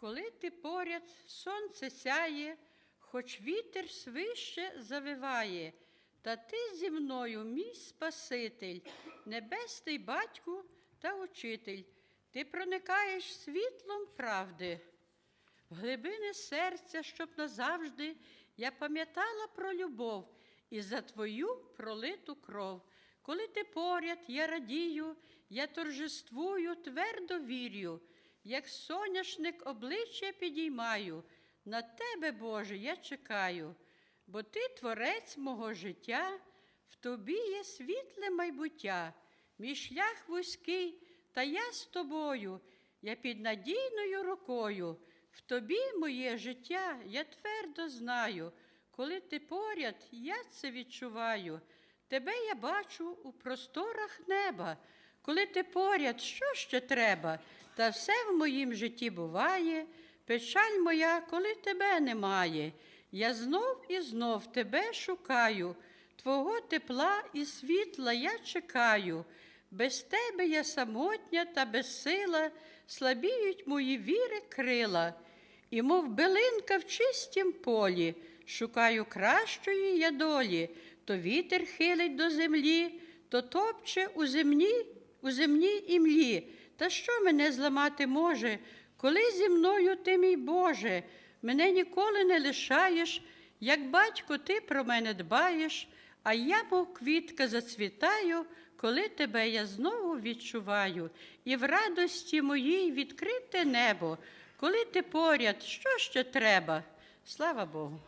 Коли ти поряд, сонце сяє, хоч вітер свище завиває, та ти зі мною, мій Спаситель, небесний батьку та учитель, ти проникаєш світлом правди. В глибини серця, щоб назавжди я пам'ятала про любов і за твою пролиту кров. Коли ти поряд, я радію, я торжествую, твердо вірю, як соняшник обличчя підіймаю, на тебе, Боже, я чекаю, бо ти творець мого життя, в тобі є світле майбуття, мій шлях вузький, та я з тобою, я під надійною рукою. В тобі моє життя я твердо знаю, коли ти поряд, я це відчуваю. Тебе я бачу у просторах неба. Коли ти поряд, що ще треба? Та все в моїм житті буває. Печаль моя, коли тебе немає. Я знов і знов тебе шукаю. Твого тепла і світла я чекаю. Без тебе я самотня та безсила, слабіють мої віри крила. І, мов билинка в чистім полі, шукаю кращої я долі, то вітер хилить до землі, то топче у земні, у земній імлі. Та що мене зламати може, коли зі мною ти, мій Боже, мене ніколи не лишаєш, як батько, ти про мене дбаєш, а я, мов квітка, зацвітаю, коли тебе я знову відчуваю, і в радості моїй відкрите небо. Коли ти поряд, що ще треба? Слава Богу.